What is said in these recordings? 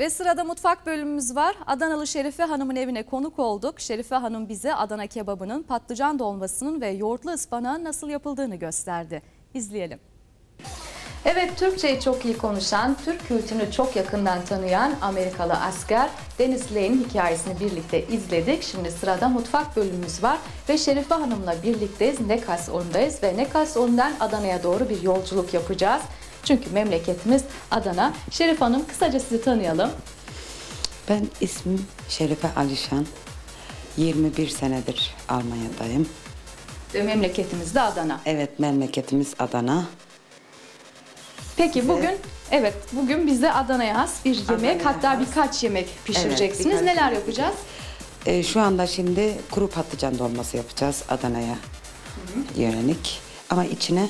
Ve sırada mutfak bölümümüz var. Adanalı Şerife Hanım'ın evine konuk olduk. Şerife Hanım bize Adana kebabının, patlıcan dolmasının ve yoğurtlu ıspanağın nasıl yapıldığını gösterdi. İzleyelim. Evet, Türkçeyi çok iyi konuşan, Türk kültürünü çok yakından tanıyan Amerikalı asker Deniz Lane'in hikayesini birlikte izledik. Şimdi sırada mutfak bölümümüz var ve Şerife Hanım'la birlikteyiz. Nekas Orun'dayız ve Nekas Orun'dan Adana'ya doğru bir yolculuk yapacağız. Çünkü memleketimiz Adana. Şerife Hanım kısaca sizi tanıyalım. Ben ismim Şerife Alişan. 21 senedir Almanya'dayım. Ve memleketimiz de Adana. Evet memleketimiz Adana. Peki bugün evet bugün bize Adana'ya has bir yemek Adana'ya hatta has. birkaç yemek pişireceksiniz. birkaç Neler yemek. yapacağız? Ee, şu anda şimdi kuru patlıcan dolması yapacağız Adana'ya yönelik. Ama içine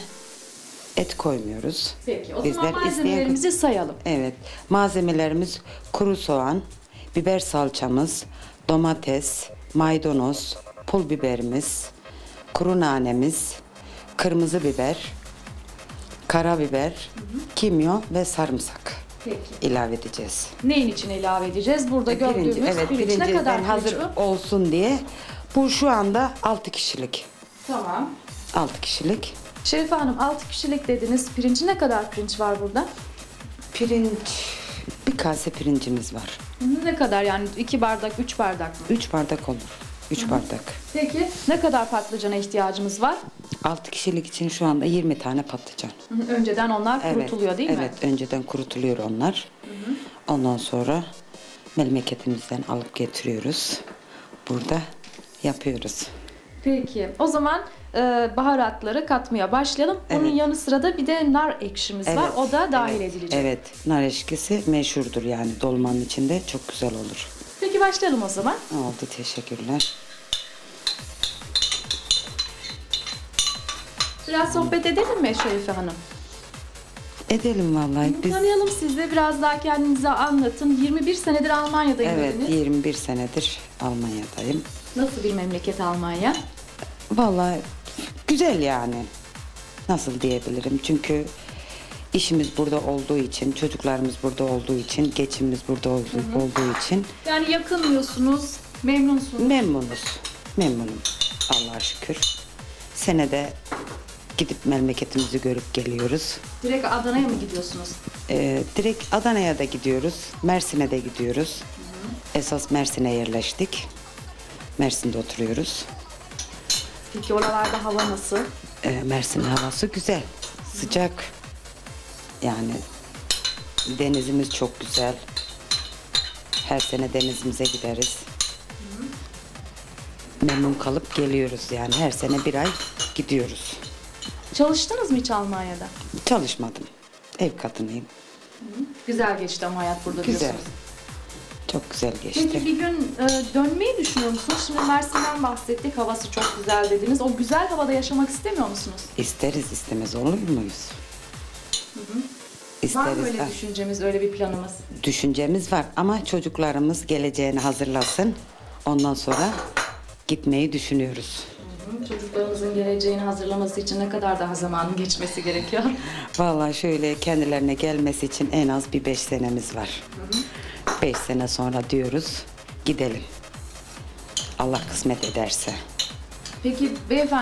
et koymuyoruz. Peki o Bizler zaman isteyen- malzemelerimizi sayalım. Evet malzemelerimiz kuru soğan, biber salçamız, domates, maydanoz, pul biberimiz, kuru nanemiz, kırmızı biber, karabiber, kimyon ve sarımsak Peki. ilave edeceğiz. Neyin içine ilave edeceğiz? Burada gördüğümüz Pirinci, evet pirinç. Ne kadar hazır bu? olsun diye. Bu şu anda 6 kişilik. Tamam. 6 kişilik. Şerife Hanım 6 kişilik dediniz. Pirinci ne kadar pirinç var burada? Pirinç, bir kase pirincimiz var. Ne kadar yani 2 bardak, 3 bardak mı? 3 bardak olur. 3 bardak. Peki ne kadar patlıcana ihtiyacımız var? 6 kişilik için şu anda 20 tane patlıcan. Hı, Önceden onlar kurutuluyor değil mi? Evet, önceden kurutuluyor onlar. Ondan sonra memleketimizden alıp getiriyoruz. Burada yapıyoruz. Peki o zaman e, baharatları katmaya başlayalım. Onun Evet. yanı sıra da bir de nar ekşimiz var. Evet, O da dahil edilecek. Evet, nar eşkisi meşhurdur yani dolmanın içinde çok güzel olur. Peki başlayalım o zaman. Oldu, teşekkürler. Biraz sohbet edelim mi Şerife Hanım? Edelim vallahi biz. Tanıyalım sizi. Biraz daha kendinize anlatın. 21 senedir Almanya'dayım Evet, dediniz. 21 senedir Almanya'dayım. Nasıl bir memleket Almanya? Vallahi güzel yani. Nasıl diyebilirim? Çünkü işimiz burada olduğu için, çocuklarımız burada olduğu için, geçimimiz burada olduğu, olduğu için Yani yakınmıyorsunuz, memnunsunuz. memnunuz. Memnunum. Allah'a şükür. Senede gidip memleketimizi görüp geliyoruz. Direkt Adana'ya mı gidiyorsunuz? Ee, direkt Adana'ya da gidiyoruz. Mersin'e de gidiyoruz. Esas Mersin'e yerleştik. Mersin'de oturuyoruz. Peki oralarda hava nasıl? Ee, Mersin havası güzel, sıcak. Yani denizimiz çok güzel. Her sene denizimize gideriz. Memnun kalıp geliyoruz yani her sene bir ay gidiyoruz. Çalıştınız mı hiç Almanya'da? Çalışmadım. Ev kadınıyım. Güzel geçti ama hayat burada Güzel. diyorsunuz. Çok güzel geçti. Peki bir gün e, dönmeyi düşünüyor musunuz? Şimdi Mersin'den bahsettik, havası çok güzel dediniz. O güzel havada yaşamak istemiyor musunuz? İsteriz istemez olur muyuz? Var mı İsteriz. öyle Ha, düşüncemiz, öyle bir planımız? Düşüncemiz var ama çocuklarımız geleceğini hazırlasın. Ondan sonra gitmeyi düşünüyoruz. Çocuklarımızın geleceğini hazırlaması için ne kadar daha zamanın geçmesi gerekiyor? Vallahi şöyle kendilerine gelmesi için en az bir beş senemiz var. Beş sene sonra diyoruz gidelim. Allah kısmet ederse. Peki beyefendi